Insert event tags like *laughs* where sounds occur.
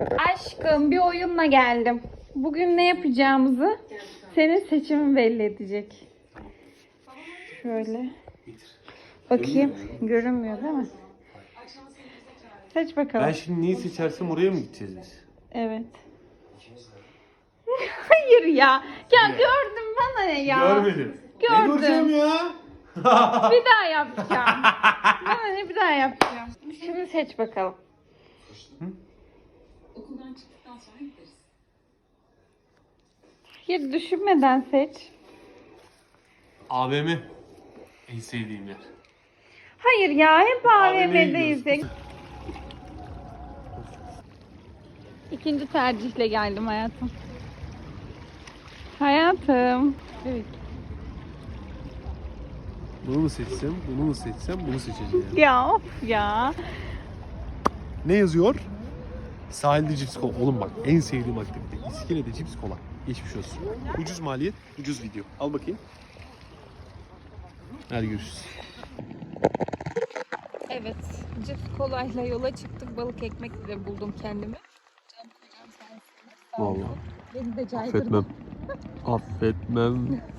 Aşkım bir oyunla geldim. Bugün ne yapacağımızı senin seçimin belli edecek. Şöyle. Bakayım. Görünmüyor değil mi? Seç bakalım. Ben şimdi neyi seçersem oraya mı gideceğiz biz? Evet. *laughs* Hayır ya. Ya gördüm bana ne ya. Görmedim. Ne Gördüm. göreceğim ya? *laughs* Bir daha yapacağım. Bana ne bir daha yapacağım. Şimdi seç bakalım. Çıktıktan sonra gideriz. Hayır düşünmeden seç. AVM. En sevdiğim yer. Hayır ya hep AVM'deyiz. gidiyoruz. İkinci tercihle geldim hayatım. Hayatım. Evet. Bunu mu seçsem, bunu mu seçsem, bunu seçeceğim. Ya of ya. Ne yazıyor? Sahilde cips kola. Oğlum bak en sevdiğim aktivite. İskelede cips kola. Geçmiş olsun. Ucuz maliyet, ucuz video. Al bakayım. Hadi görüşürüz. Evet. Cips kolayla yola çıktık. Balık ekmekle buldum kendimi. Can kocam sensin. Sağ. Vallahi. Beni de caydırma. Affetmem. Affetmem. *laughs*